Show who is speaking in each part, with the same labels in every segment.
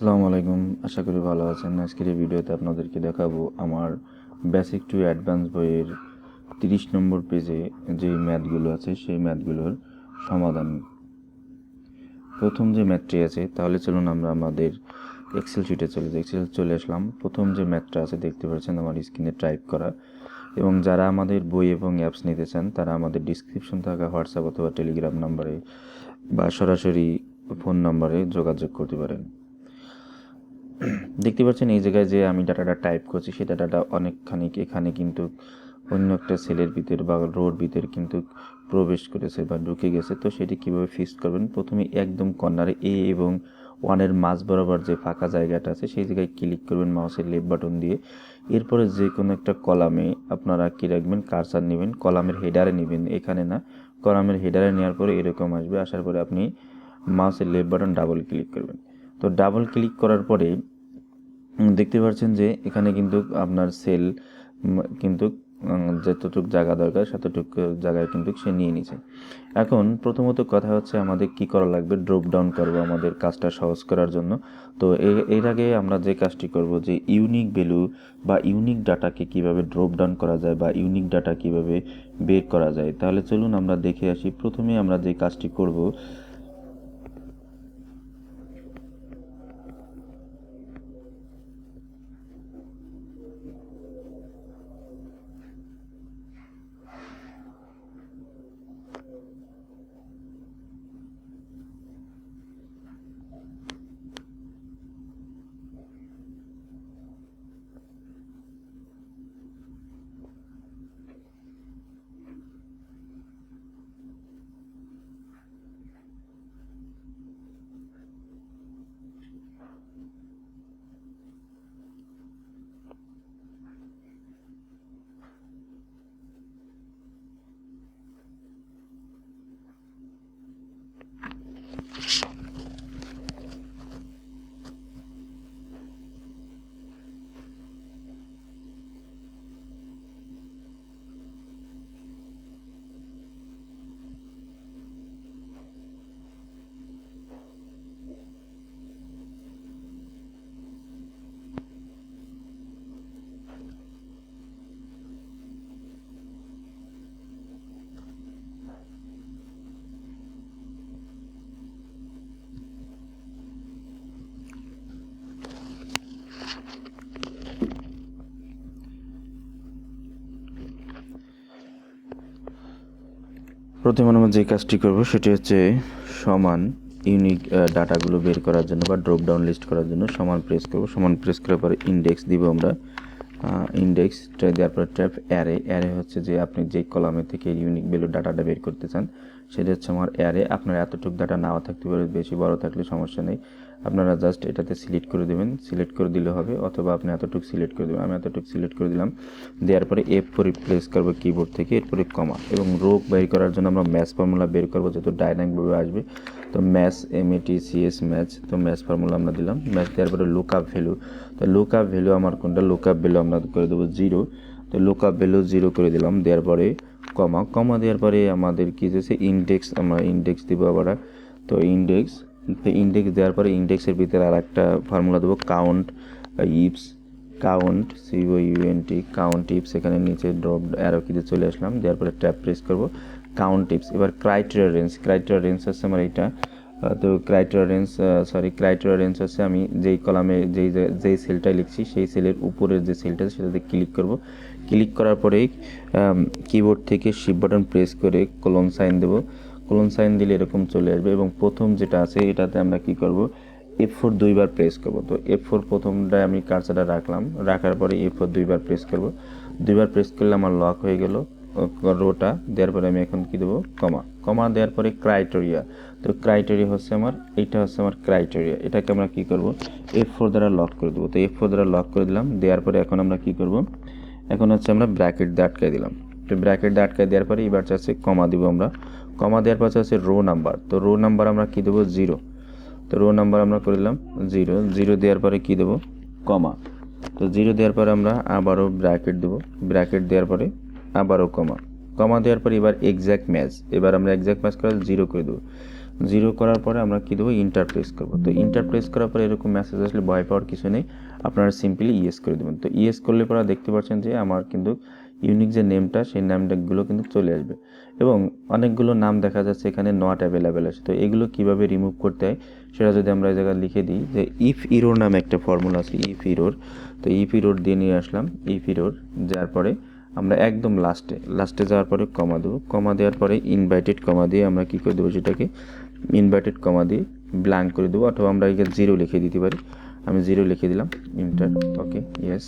Speaker 1: আসসালামু আলাইকুম। আশা করি ভালো আছেন। আজকের এই ভিডিওতে আপনাদেরকে দেখাবো আমার বেসিক টু অ্যাডভান্স বইয়ের তিরিশ নম্বর পেজে যে ম্যাথগুলো আছে, সেই ম্যাথগুলোর সমাধান। প্রথম যে ম্যাথটি আছে, তাহলে চলুন আমরা আমাদের এক্সেল শিটে চলে যাই। এক্সেল চলে আসলাম। প্রথম যে ম্যাথটা আছে, দেখতে পাচ্ছেন আমার স্ক্রিনে টাইপ করা। এবং যারা আমাদের বই এবং অ্যাপস নিতে চান, তারা আমাদের ডিসক্রিপশন থাকা হোয়াটসঅ্যাপ অথবা টেলিগ্রাম নাম্বারে বা সরাসরি ফোন নাম্বারে যোগাযোগ করতে পারেন। দেখতে পাচ্ছেন এই জায়গায় যে আমি ডাটাটা টাইপ করছি, সেই ডাটাটা অনেকখানি এখানে কিন্তু অন্য একটা সেলের ভিতর বা রোড ভিতর কিন্তু প্রবেশ করেছে বা ঢুকে গেছে। তো সেটি কীভাবে ফিক্স করবেন? প্রথমে একদম কর্নারে এ এবং ওয়ানের মাঝ বরাবর যে ফাঁকা জায়গাটা আছে, সেই জায়গায় ক্লিক করবেন মাউসের লেফট বাটন দিয়ে। এরপরে যে কোনো একটা কলামে আপনারা কী রাখবেন? কারসার নেবেন, কলামের হেডারে নেবেন। এখানে না, কলামের হেডারে নেওয়ার পরে এরকম আসবে। আসার পরে আপনি মাউসের লেফট বাটন ডাবল ক্লিক করবেন। তো ডাবল ক্লিক করার পরে দেখতে পাচ্ছেন যে এখানে কিন্তু আপনার সেল কিন্তু যতটুক জায়গা দরকার ততটুক জায়গায় কিন্তু সে নিয়ে নিছে। এখন প্রথমত কথা হচ্ছে আমাদের কি করা লাগবে ড্রপ ডাউন করব আমাদের কাজটা সহজ করার জন্য। তো এর আগে আমরা যে কাজটি করব যে ইউনিক ভ্যালু বা ইউনিক ডাটাকে কীভাবে ড্রপ ডাউন করা যায় বা ইউনিক ডাটা কীভাবে বের করা যায়, তাহলে চলুন আমরা দেখে আসি। প্রথমে আমরা যে কাজটি করব প্রথমে আমরা যে কাজটি করব সেটি হচ্ছে সমান ইউনিক ডাটাগুলো বের করার জন্য বা ড্রপ ডাউন লিস্ট করার জন্য সমান প্রেস করব। সমান প্রেস করার পরে ইন্ডেক্স দিব আমরা। ইন্ডেক্সটা দেওয়ার পরে ট্যাপ অ্যারে অ্যারে হচ্ছে যে আপনি যে কলামে থেকে ইউনিক ভ্যালু ডাটাটা বের করতে চান, সেটা হচ্ছে আমার অ্যারে আপনার এতটুকু ডাটা নাও থাকতে পারে, বেশি বড় থাকলে সমস্যা নেই। আপনারা জাস্ট এটাতে সিলেক্ট করে দেবেন। সিলেক্ট করে দিলে হবে, অথবা আপনি এতটুকু সিলেক্ট করে দেবেন। আমি এতটুকু সিলেক্ট করে দিলাম। দেওয়ার পরে এফ করে প্লেস করব কিবোর্ড থেকে, এরপরে কমা এবং রোগ বের করার জন্য আমরা ম্যাথ ফর্মুলা বের করব, যেহেতু ডাইনামিকভাবে আসবে। তো match M A T C match তো ম্যাথ ফর্মুলা আমরা দিলাম। ম্যাথ দেওয়ার পরে লুক আপ ভ্যালু তো লুক আপ ভ্যালু আমার কোনটা? লুক আপ ভ্যালু আমরা করে দেবো জিরো তো লুক আপ ভ্যালু জিরো করে দিলাম। দেওয়ার পরে কমা কমা দেওয়ার পরে আমাদের কী হচ্ছে? ইন্ডেক্স আমরা ইন্ডেক্স দেবো আবার। তো ইন্ডেক্স ইন্ডেক্স দেওয়ার পরে ইন্ডেক্সের ভিতরে আর একটা ফর্মুলা দেবো count ifs count CO UNT count ifs এখানে নিচে ড্রপ অ্যারো কিতে চলে আসলাম, দেওয়ার পরে ট্যাপ প্রেস করব কাউন্ট টিপস এবার ক্রাইটেরিয়া রেঞ্জ ক্রাইটেরিয়া রেঞ্জ হচ্ছে আমার এইটা তো criteria range sorry criteria range হচ্ছে আমি যেই কলামে যেই যেই সেলটাই লিখছি, সেই সেলের উপরের যে সেলটা সেটাতে ক্লিক করব ক্লিক করার পরেই কিবোর্ড থেকে শিপ বাটন প্রেস করে কলন সাইন দেব কলন সাইন দিলে এরকম চলে আসবে এবং প্রথম যেটা আছে, এটাতে আমরা কি করব? এফ ফোর দুইবার প্রেস করব। তো এফ ফোর প্রথমটায় আমি কার্সারটা রাখলাম। রাখার পরে এফ ফোর দুইবার প্রেস করব। দুইবার প্রেস করলে আমার লক হয়ে গেল রোটা। দেওয়ার পরে আমি এখন কি দেবো? কমা। কমা দেওয়ার পরে ক্রাইটেরিয়া তো ক্রাইটেরিয়া হচ্ছে আমার, এইটা হচ্ছে আমার ক্রাইটেরিয়া এটাকে আমরা কি করব? এফ ফোর দ্বারা লক করে দেবো। তো এফ ফোর দ্বারা লক করে দিলাম। দেওয়ার পরে এখন আমরা কি করব? এখন হচ্ছে আমরা ব্র্যাকেট দিয়ে আটকাই দিলাম। তো ব্র্যাকেট দিয়ে আটকাই দেওয়ার পরে এবার চাচ্ছে কমা দিব আমরা। কমা দেওয়ার পর চাচ্ছে রো নাম্বার। তো রো নাম্বার আমরা কি দেবো? জিরো। তো রো নাম্বার আমরা করে দিলাম জিরো। জিরো দেওয়ার পরে কি দেবো? কমা। তো জিরো দেওয়ার পরে আমরা আবারও ব্র্যাকেট দেবো। ব্র্যাকেট দেওয়ার পরে আবারও কমা। কমা দেওয়ার পরে এবার এক্স্যাক্ট ম্যাচ এবার আমরা এক্স্যাক্ট ম্যাচ করে জিরো করে দেবো। জিরো করার পরে আমরা কী দেবো? ইন্টার প্রেস করব। তো ইন্টার প্রেস করার পরে এরকম মেসেজ আসলে ভয় পাওয়ার কিছু নেই। আপনারা সিম্পলি ইয়েস করে দেবেন। তো ইয়েস করলে পরে দেখতে পাচ্ছেন যে আমার কিন্তু ইউনিক যে নেমটা সেই নামটাগুলো কিন্তু চলে আসবে। এবং অনেকগুলো নাম দেখা যাচ্ছে এখানে নট অ্যাভেলেবেল আছে। তো এগুলো কীভাবে রিমুভ করতে হয়, সেটা যদি আমরা এই জায়গায় লিখে দিই যে ইফ ইরোর নামে একটা ফর্মুলা আছে ইফ ইরোর তো ইফ ইরোর দিয়ে নিয়ে আসলাম ইফ ইরোর যাওয়ার পরে আমরা একদম লাস্টে লাস্টে যাওয়ার পরে কমা দেবো। কমা দেওয়ার পরে ইনভাইটেড কমা দিয়ে আমরা কী করে দেবো সেটাকে? ইনভাইটেড কমা দিয়ে ব্ল্যাঙ্ক করে দেবো, অথবা আমরা এখানে জিরো লিখে দিতে পারি। আমি জিরো লিখে দিলাম ইন্টার ওকে ইয়েস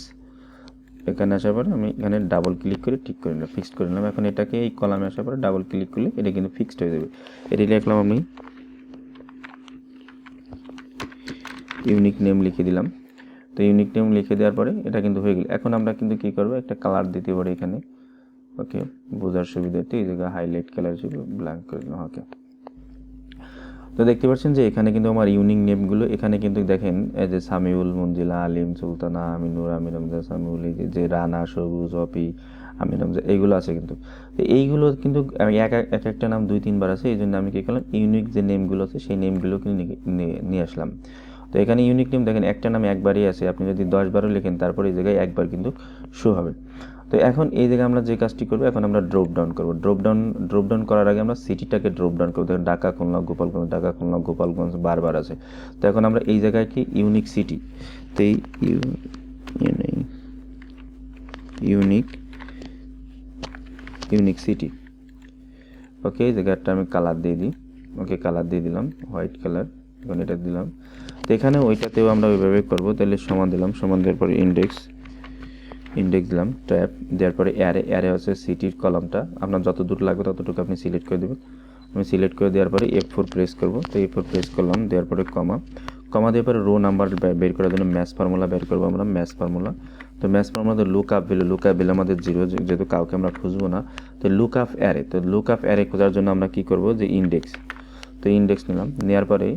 Speaker 1: এখানে আসার পরে আমি এখানে ডাবল ক্লিক করে ঠিক করে নিলাম ফিক্সড করে নিলাম। এখন এটাকে এই কলামে আসার পরে ডাবল ক্লিক করলে এটা কিন্তু ফিক্সড হয়ে যাবে। এটি লিখলাম আমি ইউনিক নেম লিখে দিলাম। তো ইউনিক নেম লিখে দেওয়ার পরে এটা কিন্তু হয়ে গেল। এখন আমরা কিন্তু কী করব? একটা কালার দিতে পারি এখানে। ওকে বোঝার সুবিধাতে এই জায়গায় হাইলাইট কালার হিসেবে ব্ল্যাঙ্ক করে দিলাম। ওকে তো দেখতে পাচ্ছেন যে এখানে কিন্তু আমার ইউনিক নেমগুলো এখানে কিন্তু দেখেন যে সামিউল, মঞ্জিলা, আলিম, সুলতানা, আমিনুর আমির রমজা সামিউল যে- রানা, সবুজ, অপি আমির রমজা এইগুলো আছে কিন্তু। তো এইগুলো কিন্তু আমি এক এক- এক একটা নাম দুই, তিনবার আছে, এই জন্য আমি কী করলাম ইউনিক যে নেমগুলো আছে, সেই নেমগুলো কিন্তু নিয়ে- আসলাম। তো এখানে ইউনিক নেম দেখেন, একটা নাম একবারই আছে, আপনি যদি দশ বারও লেখেন, তারপরে এই জায়গায় একবার কিন্তু শো হবে। তো এখন এই জায়গায় আমরা যে কাজটি করব, এখন আমরা ড্রপ ডাউন করব। ড্রপ ডাউন ড্রপ ডাউন করার আগে আমরা সিটিটাকে ড্রপ ডাউন করব। দেখেন, ঢাকা, খুলনা, গোপালগঞ্জ, ঢাকা, খুলনা, গোপালগঞ্জ বারবার আছে। তো এখন আমরা এই জায়গায় কি? ইউনিক সিটি তো এই ইউনিক ইউনিক সিটি ওকে এই জায়গাটা আমি কালার দিয়ে দিই। ওকে কালার দিয়ে দিলাম হোয়াইট কালার এখন এটা দিলাম। তো এখানে ওইটাতেও আমরা ওইভাবে করব। তাহলে সমান দিলাম। সমান দেওয়ার পরে ইন্ডেক্স ইন্ডেক্স দিলাম ট্যাব দেওয়ার পরে অ্যারে অ্যারে হচ্ছে সিটির কলামটা। আপনার যত দূর লাগবে ততটুকু আপনি সিলেক্ট করে দেবেন। আমি সিলেক্ট করে দেওয়ার পরে এফ ফোর প্রেস করব। তো এফ ফোর প্রেস করলাম, দেওয়ার পরে কমা কমা দেওয়ার পরে রো নাম্বার বের করার জন্য ম্যাথ ফর্মুলা বের করব আমরা ম্যাথ ফর্মুলা তো match formula look up value look up value আমাদের জিরো যেহেতু কাউকে আমরা খুঁজবো না, তো লুক আপ অ্যারে তো লুক আপ অ্যারে খোঁজার জন্য আমরা কী করব? যে ইন্ডেক্স তো ইন্ডেক্স নিলাম, নেওয়ার পরে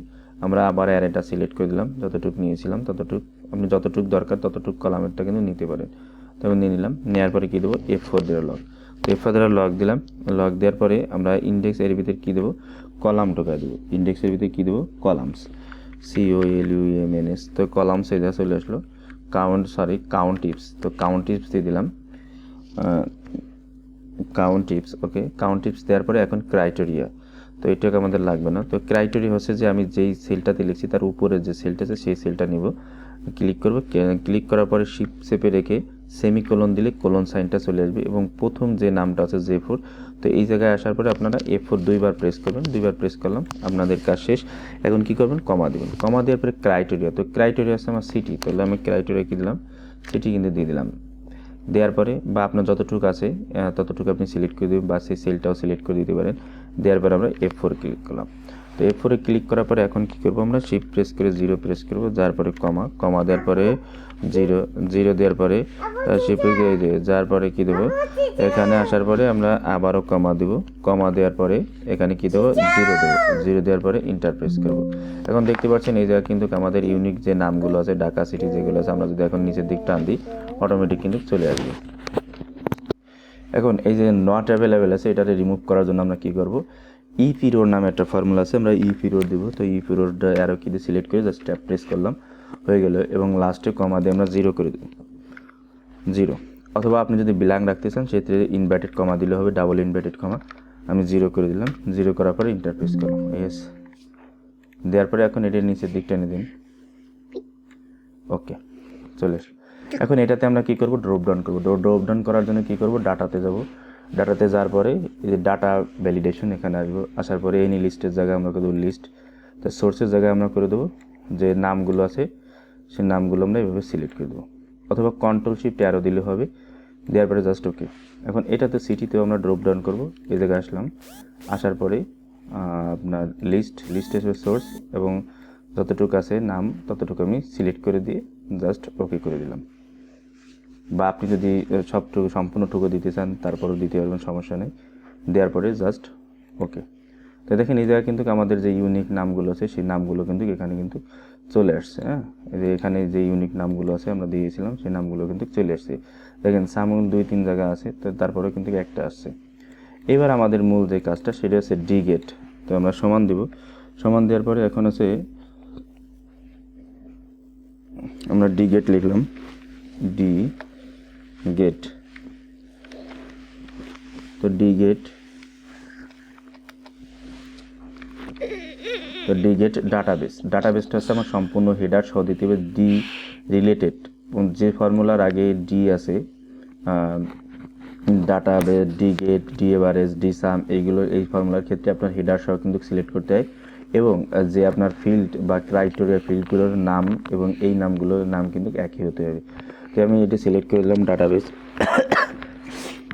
Speaker 1: আমরা আবার অ্যারেটা সিলেক্ট করে দিলাম, যতটুকু নিয়েছিলাম ততটুকু আপনি যতটুকু দরকার ততটুকু কলামেরটা কিন্তু নিতে পারেন। তখন নিয়ে নিলাম। নেওয়ার পরে কী দেবো? এফ ফোর দেওয়ার লগ তো এফ ফোর দেওয়ার লগ দিলাম। লগ দেওয়ার পরে আমরা ইন্ডেক্স এর ভিতরে কী দেবো? কলাম ঢোকা দেবো। ইন্ডেক্সের ভিতরে কী দেবো? Columns CO L U M N S তো কলামস এটা চলে আসলো। কাউন্ট সরি কাউন্ট টিপস তো কাউন্ট টিপস দিয়ে দিলাম। Count ifs okay count ifs দেওয়ার পরে এখন ক্রাইটেরিয়া তো এটাকে আমাদের লাগবে না। তো ক্রাইটেরিয়া হচ্ছে যে আমি যেই সেলটাতে লিখছি, তার উপরে যে সেলটা আছে, সেই সেলটা নিব। ক্লিক করব। ক্লিক করার পরে শিপ চেপে রেখে সেমি কোলন দিলে কোলন সাইনটা চলে আসবে এবং প্রথম যে নামটা আছে জে ফোর, তো এই জায়গায় আসার পরে আপনারা এ ফোর দুইবার প্রেস করবেন, দুইবার প্রেস করলাম, আপনাদের কাজ শেষ। এখন কি করবেন? কমা দেবেন। কমা দেওয়ার পরে ক্রাইটেরিয়া, তো ক্রাইটেরিয়া আছে আমার সিটি, তাহলে আমি ক্রাইটেরিয়া কী দিলাম? সিটি কিন্তু দিয়ে দিলাম। দেওয়ার পরে বা আপনার যতটুকু আছে ততটুকু আপনি সিলেক্ট করে দেবেন বা সেই সেলটাও সিলেক্ট করে দিতে পারেন। দেওয়ার পরে আমরা এফ ফোর ক্লিক করলাম। তো এফ ফোরে ক্লিক করার পরে এখন কী করব আমরা? শিফট প্রেস করে জিরো প্রেস করব, যার পরে কমা কমা দেওয়ার পরে জিরো জিরো দেওয়ার পরে শিফট যার পরে কী দেবো? এখানে আসার পরে আমরা আবারও কমা দেব। কমা দেওয়ার পরে এখানে কী দেবো? জিরো দেবো। জিরো দেওয়ার পরে ইন্টার প্রেস করব। এখন দেখতে পাচ্ছেন এই জায়গায় কিন্তু আমাদের ইউনিক যে নামগুলো আছে, ঢাকা সিটি যেগুলো আছে, আমরা যদি এখন নিচের দিক টান দিই অটোমেটিক কিন্তু চলে আসবে। এখন এই যে নট অ্যাভেলেবেল আছে এটাকে রিমুভ করার জন্য আমরা কী করব? ই ফিরোর নামে একটা ফর্মুলা আছে, আমরা ই ফিরোর দেবো। তো ই ফিরোরটা অ্যারো কি দিয়ে সিলেক্ট করে জাস্ট ট্যাপ প্রেস করলাম, হয়ে গেল। এবং লাস্টে কমা দিয়ে আমরা জিরো করে দেবো জিরো অথবা আপনি যদি বিলাং রাখতে চান, সেক্ষেত্রে ইনভার্টেড কমা দিলে হবে ডাবল ইনভার্টেড কমা আমি জিরো করে দিলাম। জিরো করার পরে ইন্টার প্রেস করলাম। ইয়েস দেওয়ার পরে এখন এটার নিচের দিকটা এনে দিন। ওকে চলে এসো। এখন এটাতে আমরা কি করব? ড্রপ ডাউন করব। ড্রপ ডাউন করার জন্য কি করব? ডাটাতে যাব। ডাটাতে যাওয়ার পরে এই যে ডাটা ভ্যালিডেশন এখানে আসব, আসার পরে এনি লিস্টের জায়গায় আমরা করে দেবো লিস্ট তো সোর্সের জায়গায় আমরা করে দেবো যে নামগুলো আছে সেই নামগুলো আমরা এভাবে সিলেক্ট করে দেবো। অথবা কন্ট্রোল শিফট অ্যারো দিলে হবে, দেওয়ার পরে জাস্ট ওকে এখন এটাতে সিটিতেও আমরা ড্রপ ডাউন করব, এই জায়গায় আসলাম। আসার পরে আপনার লিস্ট লিস্ট হিসেবে সোর্স এবং যতটুকু আছে নাম, ততটুকু আমি সিলেক্ট করে দিয়ে জাস্ট ওকে করে দিলাম। বা আপনি যদি সবটুকু সম্পূর্ণটুকু দিতে চান, তারপরেও দিতে পারবেন, সমস্যা নেই। দেওয়ার পরে জাস্ট ওকে তো দেখেন, এই জায়গায় কিন্তু আমাদের যে ইউনিক নামগুলো আছে, সেই নামগুলো কিন্তু এখানে কিন্তু চলে আসছে হ্যাঁ? যে এখানে যে ইউনিক নামগুলো আছে, আমরা দিয়েছিলাম, সেই নামগুলো কিন্তু চলে আসছে। দেখেন সামুল দুই তিন জায়গা আছে, তো তারপরে কিন্তু একটা আসছে। এবার আমাদের মূল যে কাজটা, সেটা হচ্ছে ডি গেট তো আমরা সমান দিব। সমান দেওয়ার পরে এখন আছে আমরা ডি গেট লিখলাম। ডি গেট তো ডি গেট তো ডি গেট ডাটাবেস ডাটাবেসটা হচ্ছে আমার সম্পূর্ণ হেডার সহ দিতে হবে ডি রিলেটেড যে ফর্মুলার আগে ডি আছে data D get D average D sum এইগুলো, এই ফর্মুলার ক্ষেত্রে আপনার হেডার সহ কিন্তু সিলেক্ট করতে হয়। এবং যে আপনার ফিল্ড বা ক্রাইটেরিয়া ফিল্ডগুলোর নাম এবং এই নামগুলোর নাম কিন্তু একই হতে হবে। আমি এটি সিলেক্ট করে দিলাম ডাটাবেস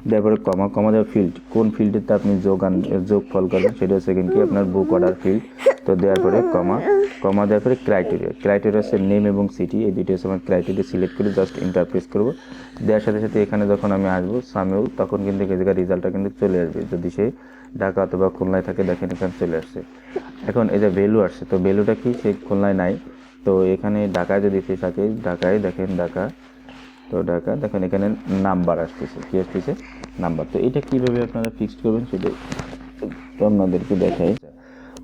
Speaker 1: তারপরে কমা কমা দেওয়ার ফিল্ড কোন ফিল্ডেতে আপনি যোগ আন যোগ ফল করবেন, সেটা সেকেন্ড কি আপনার বুক অর্ডার ফিল্ড তো দেওয়ার পরে কমা কমা দেওয়ার পরে ক্রাইটেরিয়া ক্রাইটেরিয়া হচ্ছে নেম এবং সিটি এই দুটো হচ্ছে আমার ক্রাইটেরিয়া সিলেক্ট করে জাস্ট ইন্টারপ্রেস করব। দেওয়ার সাথে সাথে এখানে যখন আমি আসব সামেও তখন কিন্তু জায়গায় রেজাল্টটা কিন্তু চলে আসবে। যদি সে ঢাকা অথবা খুলনায় থাকে, দেখেন এখানে চলে আসছে। এখন এই যে ভ্যালু আসছে, তো ভ্যালুটা কি? সে খুলনায় নাই। তো এখানে ঢাকায় যদি সে থাকে, ঢাকায় দেখেন ঢাকা। তো ঢাকা, দেখেন এখানে নাম্বার আসতেছে, কি আসতেছে? নাম্বার। তো এটা কীভাবে আপনারা ফিক্সড করবেন সেটা তো আপনাদেরকে দেখাই।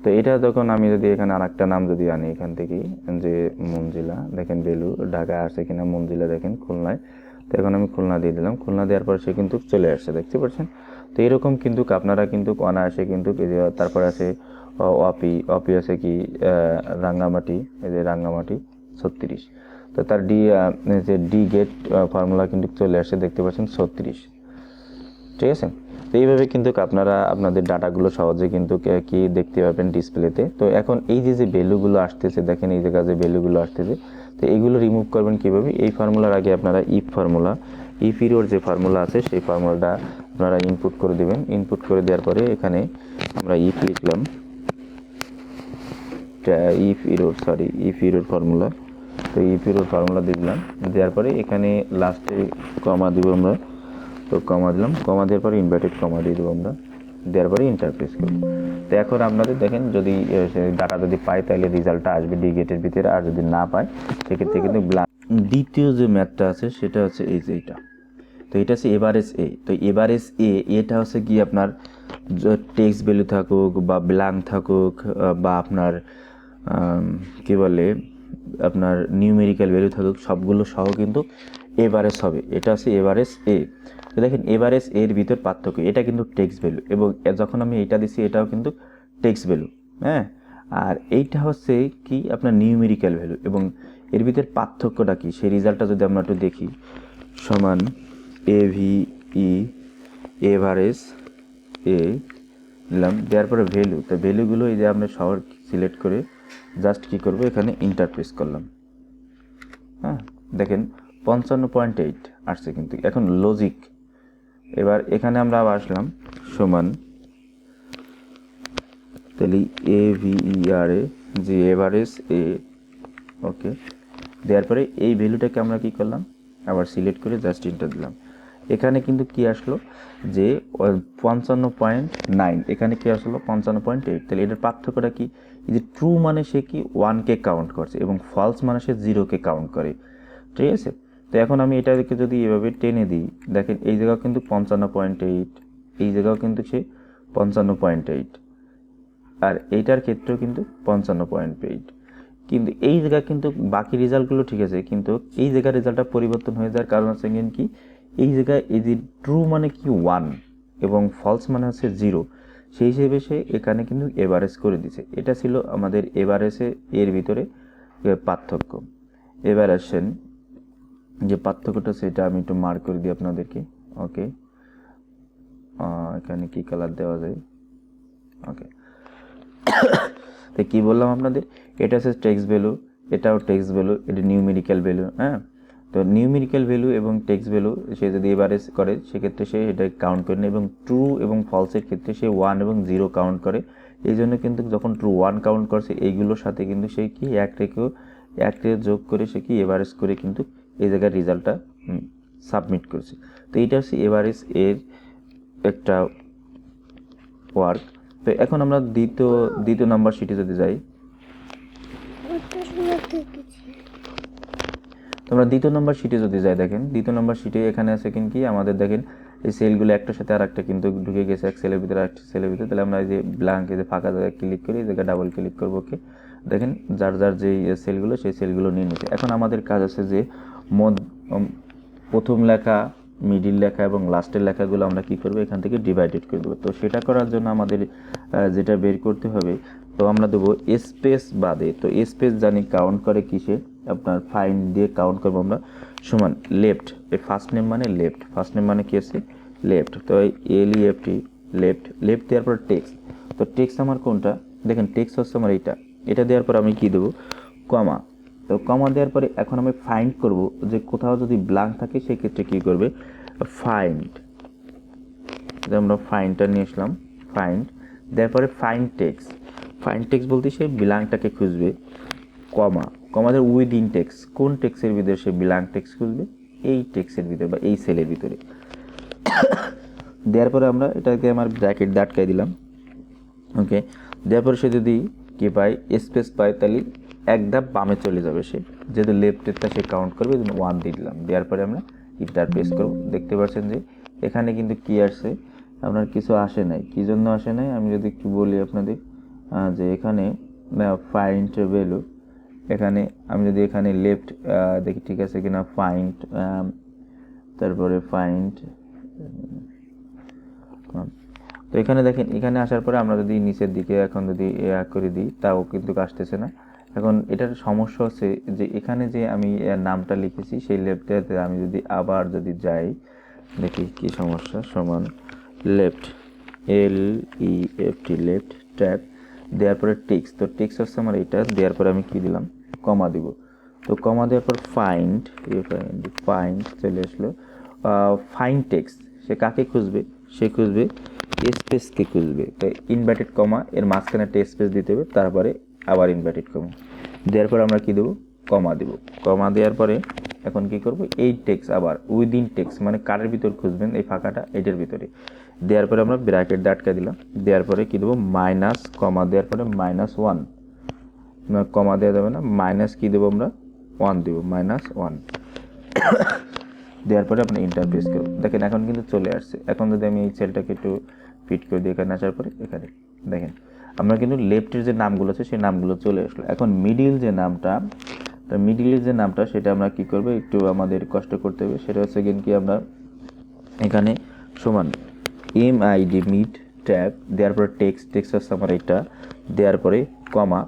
Speaker 1: তো এটা যখন আমি যদি এখানে আর একটা নাম যদি আনি এখান থেকে যে মঞ্জিলা দেখেন বেলু ঢাকা আসছে কিনা মঞ্জিলা দেখেন খুলনায়। তো এখন আমি খুলনা দিয়ে দিলাম, খুলনা দেওয়ার পর সে কিন্তু চলে আসছে, দেখতে পাচ্ছেন? তো এরকম কিন্তু আপনারা কিন্তু অনায়াসে কিন্তু তারপর আছে অপি অপি আছে কি রাঙ্গামাটি, এই যে রাঙ্গামাটি, ছত্রিশ। তো তার ডি যে ডি গেট ফর্মুলা কিন্তু চলে আসছে দেখতে পাচ্ছেন, ছত্রিশ। ঠিক আছে? তো এইভাবে কিন্তু আপনারা আপনাদের ডাটাগুলো সহজে কিন্তু কে- দেখতে পাবেন ডিসপ্লেতে। তো এখন এই যে যে ভ্যালুগুলো আসতেছে, দেখেন এই জায়গায় যে ভ্যালুগুলো আসতেছে, তো এইগুলো রিমুভ করবেন কীভাবে? এই ফর্মুলার আগে আপনারা ইফ ফর্মুলা ইফ ইরোর যে ফর্মুলা আছে, সেই ফর্মুলাটা আপনারা ইনপুট করে দেবেন। ইনপুট করে দেওয়ার পরে এখানে আমরা ইফ লিখলাম। If error sorry if error formula তো ইরোর ফর্মুলা দিলাম দেওয়ার পরে এখানে লাস্টে কমা দিব আমরা। তো কমা দিলাম। কমা দেওয়ার পরে ইনভার্টেড কমা দিয়ে দেবো আমরা। দেওয়ার পরে ইন্টারপ্রেস করব। তো এখন আপনাদের দেখেন, যদি ডাটা যদি পাই, তাহলে রেজাল্টটা আসবে ডি গেটের ভিতরে। আর যদি না পায় সেক্ষেত্রে কিন্তু দ্বিতীয় যে ম্যাথটা আছে, সেটা হচ্ছে এই যে এইটা। তো এটা হচ্ছে এভারেজ এ তো এভারেজ এ এটা হচ্ছে কি আপনার টেক্সট ভ্যালু থাকুক বা ব্ল্যাঙ্ক থাকুক বা আপনার কি বলে আপনার নিউমেরিক্যাল ভ্যালু থাকুক, সবগুলো সহ কিন্তু এভারেজ হবে। এটা হচ্ছে এভারেজ এ তো দেখেন এভারেজ এর ভিতর পার্থক্য, এটা কিন্তু টেক্সট ভ্যালু এবং যখন আমি এটা দিছি, এটাও কিন্তু টেক্সট ভ্যালু হ্যাঁ? আর এইটা হচ্ছে কি? আপনার নিউমেরিক্যাল ভ্যালু এবং এর ভিতর পার্থক্যটা কি? সেই রেজাল্টটা যদি আমরা একটু দেখি, সমান এ ভি ই এভারেজ এ নিলাম। দেওয়ার পরে ভ্যালু তো ভ্যালুগুলো এই যে আমরা শহর সিলেক্ট করে জাস্ট কি করব? এখানে ইন্টারপ্রেস করলাম। হ্যাঁ দেখেন, পঞ্চান্ন পয়েন্ট এইট আসছে কিন্তু। এখন লজিক এবার এখানে আমরা আবার আসলাম, সমান তাহলে এ ভিই আর এ যে এভারেজ এ ওকে দেওয়ার পরে এই ভ্যালুটাকে আমরা কি করলাম? আবার সিলেক্ট করে জাস্ট ইন্টার দিলাম। এখানে কিন্তু কি আসলো? যে পঞ্চান্ন পয়েন্ট নাইন। এখানে কি আসলো? পঞ্চান্ন পয়েন্ট এইট। তাহলে এটার পার্থক্যটা কি? যে ট্রু মানে সে কি? ওয়ানকে কাউন্ট করছে এবং ফলস মানে সে জিরোকে কাউন্ট করে। ঠিক আছে? তো এখন আমি এটাকে যদি এভাবে টেনে দিই, দেখেন এই জায়গাও কিন্তু পঞ্চান্ন পয়েন্ট এইট, এই জায়গাও কিন্তু সে পঞ্চান্ন পয়েন্ট এইট। আর এইটার ক্ষেত্রেও কিন্তু পঞ্চান্ন পয়েন্ট এইট। কিন্তু এই জায়গা কিন্তু বাকি রেজাল্টগুলো ঠিক আছে, কিন্তু এই জায়গার রেজাল্টটা পরিবর্তন হয়ে যাওয়ার কারণ কিন্তু কি? এই জায়গায় এই যে ট্রু মানে কি ওয়ান এবং ফলস মানে হচ্ছে জিরো সেই হিসেবে সে এখানে কিন্তু এভারেজ করে দিছে এটা ছিল আমাদের এভারেজে এর ভিতরে পার্থক্য। এভারেশন যে পার্থক্যটা সেটা আমি একটু মার্ক করে দিই আপনাদেরকে। ওকে এখানে কি কালার দেওয়া যায়? ওকে তো কি বললাম আপনাদের? এটা হচ্ছে টেক্সট ভ্যালু এটাও টেক্সট ভ্যালু এটা নিউমেরিক্যাল ভ্যালু হ্যাঁ? তো নিউমেরিক্যাল ভ্যালু এবং টেক্সট ভ্যালু সে যদি এবারে করে, সেক্ষেত্রে সে এটা কাউন্ট করে না এবং ট্রু এবং ফলসের ক্ষেত্রে সে ওয়ান এবং জিরো কাউন্ট করে। এই জন্য কিন্তু যখন ট্রু ওয়ান কাউন্ট করছে, এইগুলোর সাথে কিন্তু সে কি এক রেখেও, এক রেখে যোগ করে সে কি এভারেজ করে কিন্তু এই জায়গায় রেজাল্টটা সাবমিট করছে। তো এইটা হচ্ছে এভারেজ এর একটা ওয়ার্ক তো এখন আমরা দ্বিতীয় দ্বিতীয় নাম্বার শিটে যদি যাই। তো আমরা দ্বিতীয় নম্বর শিটে যদি যাই দেখেন, দ্বিতীয় নম্বর শিটে এখানে আছে কিন্তু কি? আমাদের দেখেন, এই সেলগুলো একটার সাথে আর একটা কিন্তু ঢুকে গেছে, এক সেলের ভিতরে একটা সেলের ভিতরে। তাহলে আমরা এই যে ব্ল্যাঙ্ক এই যে ফাঁকা জায়গায় ক্লিক করি, এই জায়গায় ডাবল ক্লিক করব ওকে দেখেন, যার যার যেই সেলগুলো সেই সেলগুলো নিয়ে নিতে। এখন আমাদের কাজ আছে যে মদ প্রথম লেখা মিডিল লেখা এবং লাস্টের লেখাগুলো আমরা কি করব? এখান থেকে ডিভাইডেড করে দেবো। তো সেটা করার জন্য আমাদের যেটা বের করতে হবে, তো আমরা দেবো স্পেস বাদে। তো স্পেস জানি কাউন্ট করে কিসে? আপনার ফাইন দিয়ে কাউন্ট করব আমরা, সমান লেফট এই ফার্স্ট নেম মানে লেফট ফার্স্ট নেম মানে কি আছে? লেফট তো এল ই লেফট লেফট দেওয়ার পর টেক্স তো টেক্স আমার কোনটা? দেখেন টেক্স হচ্ছে আমার এইটা, এটা দেওয়ার পর আমি কি দেবো? কমা তো কমা দেওয়ার পরে এখন আমি ফাইন্ড করব, যে কোথাও যদি ব্ল্যাঙ্ক থাকে সেক্ষেত্রে কী করবে? ফাইন্ড আমরা ফাইনটা নিয়ে আসলাম ফাইন্ড দেওয়ার পরে ফাইন টেক্স ফাইন টেক্স বলতে সে ব্ল্যাঙ্কটাকে খুঁজবে কমা কমাদের উইথ ইন টেক্স কোন টেক্সের ভিতরে সে ব্ল্যাঙ্ক টেক্স খুলবে? এই টেক্সের ভিতরে বা এই সেলের ভিতরে। দেওয়ার পরে আমরা এটাকে আমার ব্র্যাকেট দাটকাই দিলাম। ওকে দেওয়ার পরে সে যদি কি পায়? স্পেস পায়, তাহলে এক ধাপ বামে চলে যাবে সে। যেহেতু লেফটেরটা সে কাউন্ট করবে ওয়ান দিয়ে দিলাম। দেওয়ার পরে আমরা ইন্টার প্রেস করব। দেখতে পাচ্ছেন যে এখানে কিন্তু কি আসছে? আপনার কিছু আসে নাই। কী জন্য আসে নাই? আমি যদি একটু বলি আপনাদের যে এখানে ফাইন্ড ভ্যালু এখানে, আমি যদি এখানে লেফট দেখি ঠিক আছে কিনা ফাইন্ড তারপরে ফাইন্ড তো এখানে দেখেন, এখানে আসার পরে আমরা যদি নিচের দিকে এখন যদি করে দিই, তাও কিন্তু আসতেছে না। এখন এটার সমস্যা হচ্ছে যে এখানে যে আমি নামটা লিখেছি, সেই লেফটে আমি যদি আবার যদি যাই, দেখি কি সমস্যা, সমান left L E F T left tab দেওয়ার পরে টিক্স তো টিক্স হচ্ছে আমার এটা দেওয়ার পরে আমি কি দিলাম? কমা দিব। তো কমা দেওয়ার পর ফাইন্ড ফাইন্ড চলে আসলো। ফাইন টেক্স সে কাকে খুঁজবে? সে খুঁজবে স্পেসকে খুঁজবে। তো ইনভার্টেড কমা এর মাঝখানে একটা স্পেস দিতে হবে, তারপরে আবার ইনভার্টেড কমা দেওয়ার পর আমরা কি দেবো? কমা দেবো। কমা দেওয়ার পরে এখন কি করব? এই টেক্স আবার উইদিন টেক্স মানে কারের ভিতর খুঁজবেন, এই ফাঁকাটা এটার ভিতরে। দেওয়ার পরে আমরা ব্র্যাকেট দিয়ে আটকা দিলাম। দেওয়ার পরে কি দেবো? মাইনাস কমা দেওয়ার পরে মাইনাস ওয়ান কমা দেওয়া যাবে না মাইনাস কি দেবো আমরা? ওয়ান দেবো মাইনাস ওয়ান দেওয়ার পরে আপনি ইন্টারপ্রেস করুন। দেখেন, এখন কিন্তু চলে আসছে। এখন যদি আমি এই সেলটাকে একটু ফিট করে দিই, এখানে আসার পরে এখানে। দেখেন, আমরা কিন্তু লেফটের যে নামগুলো আছে, সেই নামগুলো চলে আসলো। এখন মিডিল যে নামটা, তো মিডিলের যে নামটা, সেটা আমরা কি করব? একটু আমাদের কষ্ট করতে হবে। সেটা হচ্ছে কিন্তু কি আমরা এখানে সমান এম আইডি মিড ট্যাব দেওয়ার পরে টেক্সট টেক্সট হচ্ছে আমার এটা দেওয়ার পরে কমা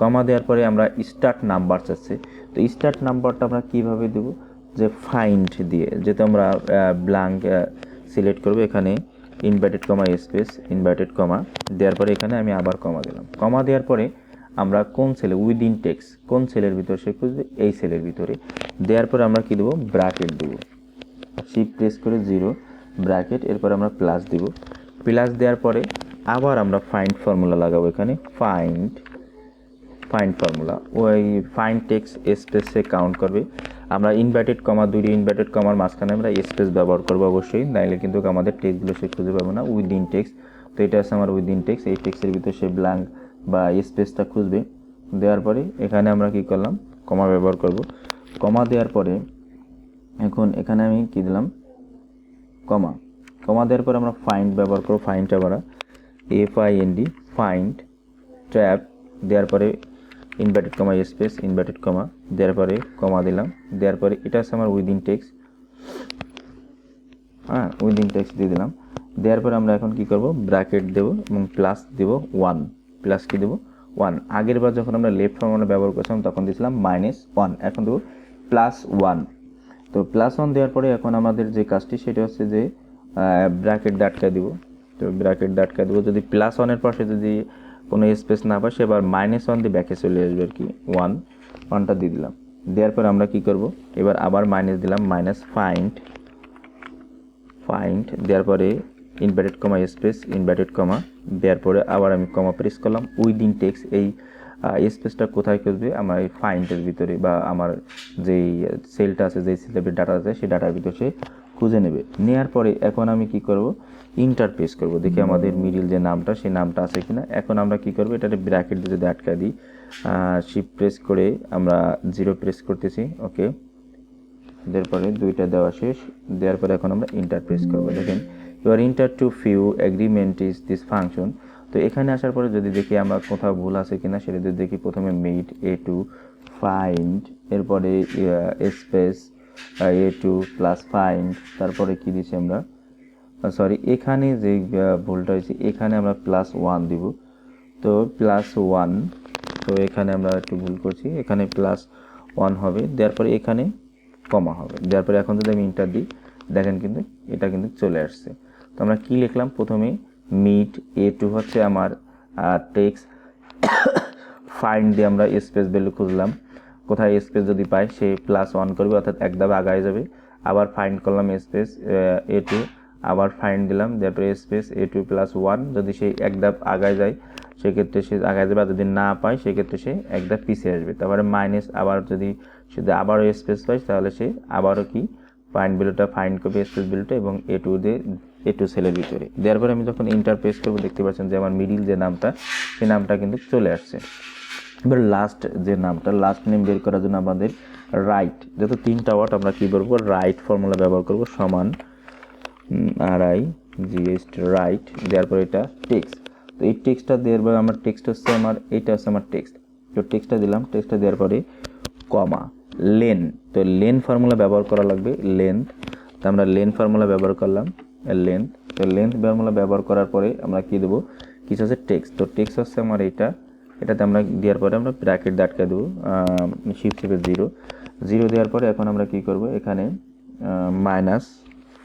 Speaker 1: কমা দেওয়ার পরে আমরা স্টার্ট নাম্বার চাচ্ছে তো স্টার্ট নাম্বারটা আমরা কীভাবে দেব? যে ফাইন্ড দিয়ে যেহেতু আমরা ব্ল্যাঙ্ক সিলেক্ট করব এখানে inverted comma space inverted comma দেওয়ার পরে এখানে আমি আবার কমা দিলাম। কমা দেওয়ার পরে আমরা কোন সেলে উইদিন টেক্স কোন সেলের ভিতরে সে খুঁজবে? এই সেলের ভিতরে। দেওয়ার পরে আমরা কী দেবো? ব্র্যাকেট দেবো। শিফট প্রেস করে জিরো ব্র্যাকেট এরপর আমরা প্লাস দিব। প্লাস দেওয়ার পরে আবার আমরা ফাইন্ড ফর্মুলা লাগাবো এখানে। ফাইন্ড ফাইন্ড ফর্মুলা ওই ফাইন্ড টেক্স স্পেসে কাউন্ট করবে। আমরা ইনভার্টেড কমা দুইটি ইনভার্টেড কমার মাঝখানে আমরা স্পেস ব্যবহার করব অবশ্যই। নাইলে কিন্তু আমাদের টেক্সটগুলো সে খুঁজে পাবো না। উইদিন টেক্স তো এটা আছে আমার উইদিন টেক্স এই টেক্সের ভিতরে সে ব্ল্যাঙ্ক বা স্পেসটা খুঁজবে। দেওয়ার পরে এখানে আমরা কি করলাম? কমা ব্যবহার করব। কমা দেওয়ার পরে এখন এখানে আমি কি দিলাম? কমা কমা দেওয়ার পরে আমরা ফাইন্ড ব্যবহার করব। ফাইন্ডটা আমরা F I N D find tab দেওয়ার পরে inverted comma space inverted comma দেওয়ার পরে কমা দিলাম। দেওয়ার পরে এটা আছে আমার উইদিন টেক্স হ্যাঁ উইদিন টেক্স দিয়ে দিলাম। দেওয়ার পরে আমরা এখন কি করব? ব্র্যাকেট দেব এবং প্লাস দেব ওয়ান প্লাস কি দেবো? ওয়ান আগের বার যখন আমরা লেফট ফর্মুলা ব্যবহার করছিলাম, তখন দিয়েছিলাম মাইনাস ওয়ান এখন দেবো প্লাস ওয়ান তো প্লাস ওয়ান দেওয়ার পরে এখন আমাদের যে কাজটি, সেটা হচ্ছে যে ব্র্যাকেট দাটকা দিব। তো ব্র্যাকেট দাটকা দিব। যদি প্লাস ওয়ানের পাশে যদি কোনো স্পেস না পায় সেবার মাইনাস ওয়ান দিয়ে ব্যাকে চলে আসবে আর কি ওয়ান ওয়ানটা দিয়ে দিলাম। দেওয়ার পর আমরা কি করব? এবার আবার মাইনাস দিলাম মাইনাস ফাইন্ড ফাইন্ড দেওয়ার পরে inverted comma space inverted comma দেওয়ার পরে আবার আমি কমা প্রেস করলাম। উইদিন টেক্স এই স্পেসটা কোথায় খুঁজবে আমার এই ফাইন্ডের ভিতরে বা আমার যেই সেলটা আছে, যেই সেলের ডাটা আছে, সেই ডাটার ভিতরে সে খুঁজে নেবে। নেওয়ার পরে এখন আমি কি করব? ইন্টার প্রেস করব। দেখি আমাদের মিডিল যে নামটা সেই নামটা আছে কিনা। এখন আমরা কি করব এটাতে ব্র্যাকেট দিয়ে যদি আটকা দিই শিপ প্রেস করে আমরা জিরো প্রেস করতেছি ওকে দেওয়ার পরে দুইটা দেওয়া শেষ দেওয়ার পরে এখন আমরা ইন্টার প্রেস করব দেখেন your enter to few agreement is this function তো এখানে আসার পরে যদি দেখি আমরা কোথাও ভুল আছে কিনা সেটা যদি দেখি প্রথমে মিট এ টু ফাইন্ড এরপরে space A two plus find তারপরে কি দিছি আমরা? সরি এখানে যে ভুলটা হয়েছে, এখানে আমরা প্লাস ওয়ান দিব। তো প্লাস ওয়ান তো এখানে আমরা একটু ভুল করছি, এখানে প্লাস ওয়ান হবে দেওয়ার পরে এখানে কমা হবে। দেওয়ার পরে এখন যদি আমি ইন্টার দিই, দেখেন কিন্তু এটা কিন্তু চলে আসছে। তো আমরা কি লিখলাম? প্রথমে মিট এ টু হচ্ছে আমার টেক্স ফাইন্ড দিয়ে আমরা স্পেস ভ্যালু খুঁজলাম। কোথায় স্পেস যদি পাই, সে প্লাস ওয়ান করবে, অর্থাৎ এক আগায় যাবে। আবার ফাইন্ড করলাম স্পেস এ টু আবার ফাইন দিলাম তারপরে space A two plus one যদি সে এক ধাপ আগায় যায়, সেক্ষেত্রে সে আগায় যাবে যদি না পায়, সেক্ষেত্রে সে এক ধাপ পিছিয়ে আসবে। তারপরে মাইনাস আবার যদি সে আবারও স্পেস পায়, তাহলে সে আবারও কি? ফাইন্ড ভ্যালুটা ফাইন করবে স্পেস ভ্যালুটা এবং এ টু দিয়ে এ টু সেলের ভিতরে। দেওয়ার পরে আমি যখন ইন্টারপ্রেস করব, দেখতে পাচ্ছেন যে আমার মিডিল যে নামটা সেই নামটা কিন্তু চলে আসছে। এবার লাস্ট যে নামটা লাস্ট নেম বের করার জন্য আমাদের রাইট যেহেতু তিনটা ওয়ার্ড আমরা কী করব রাইট ফর্মুলা ব্যবহার করব সমান আর আই জিএস রাইট, দেওয়ার পরে এটা টেক্সট। তো এই টেক্সটটা দেওয়ার পরে আমার টেক্সট হচ্ছে আমার, এইটা হচ্ছে আমার টেক্সট। তো টেক্সটটা দিলাম, টেক্সটটা দেওয়ার পরে কমা, লেন। তো লেন ফর্মুলা ব্যবহার করা লাগবে, লেন্থ। তো আমরা লেন ফর্মুলা ব্যবহার করলাম, লেন্থ। তো লেন্থ ফর্মুলা ব্যবহার করার পরে আমরা কি দেবো? কিছু হচ্ছে টেক্সট। তো টেক্সট হচ্ছে আমার এইটা। এটাতে আমরা দেওয়ার পরে আমরা ব্র্যাকেট দিয়ে আটকে দেবো শিফট চেপে জিরো জিরো দেওয়ার পরে এখন আমরা কি করব? এখানে মাইনাস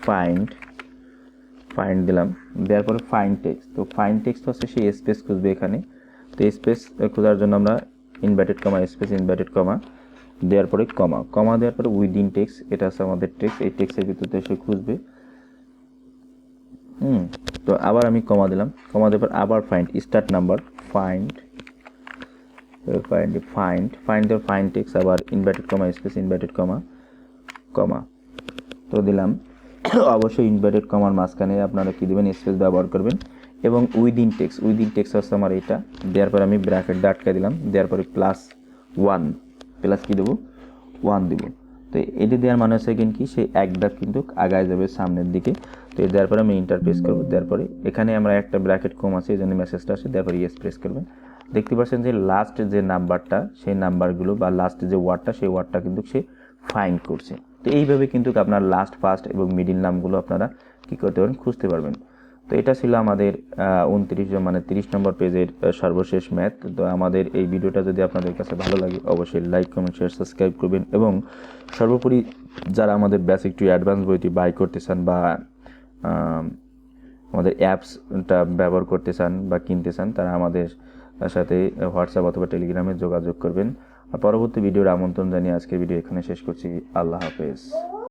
Speaker 1: ফাইন্ড ফাইন্ড দিলাম। দেওয়ার পরে ফাইন টেক্সট তো ফাইন টেক্সট হচ্ছে সেই স্পেস খুঁজবে এখানে। তো স্পেস খোঁজার জন্য আমরা inverted comma space inverted comma দেওয়ার পরে কমা কমা দেওয়ার পরে উইদিন টেক্সট এটা হচ্ছে আমাদের টেক্সট এই টেক্সটের ভিতরে সে খুঁজবে। হুম, তো আবার আমি কমা দিলাম। কমা দেওয়ার পর আবার find start number find find find find দেওয়ার ফাইন্ড টেক্সট আবার inverted comma space inverted comma comma তো দিলাম। অবশ্যই ইনভার্টেড কমার মাঝখানে আপনারা কী দেবেন? স্পেস ব্যবহার করবেন। এবং উইদিন টেক্স উইদিন টেক্স হচ্ছে আমার এটা দেওয়ার পরে আমি ব্র্যাকেট দিয়ে আটকে দিলাম। দেওয়ার পরে প্লাস ওয়ান প্লাস কী দেবো? ওয়ান দেবো। তো এটি দেওয়ার মানে হচ্ছে কিন্তু কি? সে এক ধাপ কিন্তু আগায় যাবে সামনের দিকে। তো এই দেওয়ার পরে আমি ইন্টারপ্রেস করব। দেওয়ার পরে এখানে আমরা একটা ব্র্যাকেট কম আছে, এই জন্য মেসেজটা আসে। দেওয়ার পরে ইয়েস প্রেস করবেন। দেখতে পাচ্ছেন যে লাস্ট যে নাম্বারটা সেই নাম্বারগুলো বা লাস্ট যে ওয়ার্ডটা সেই ওয়ার্ডটা কিন্তু সে ফাইন্ড করছে। তো এইভাবে কিন্তু আপনার লাস্ট ফার্স্ট এবং মিডিল নামগুলো আপনারা কী করতে পারেন খুঁজতে পারবেন। তো এটা ছিল আমাদের উনত্রিশ মানে তিরিশ নম্বর পেজের সর্বশেষ ম্যাথ তো আমাদের এই ভিডিওটা যদি আপনাদের কাছে ভালো লাগে, অবশ্যই লাইক কমেন্ট শেয়ার সাবস্ক্রাইব করবেন এবং সর্বোপরি যারা আমাদের বেসিক টু অ্যাডভান্স বইটি বাই করতে চান বা আমাদের অ্যাপসটা ব্যবহার করতে চান বা কিনতে চান, তারা আমাদের সাথে হোয়াটসঅ্যাপ অথবা টেলিগ্রামে যোগাযোগ করবেন। পরবর্তী ভিডিওর আমন্ত্রণ জানিয়ে আজকের ভিডিও এখানে শেষ করছি। আল্লাহ হাফেজ।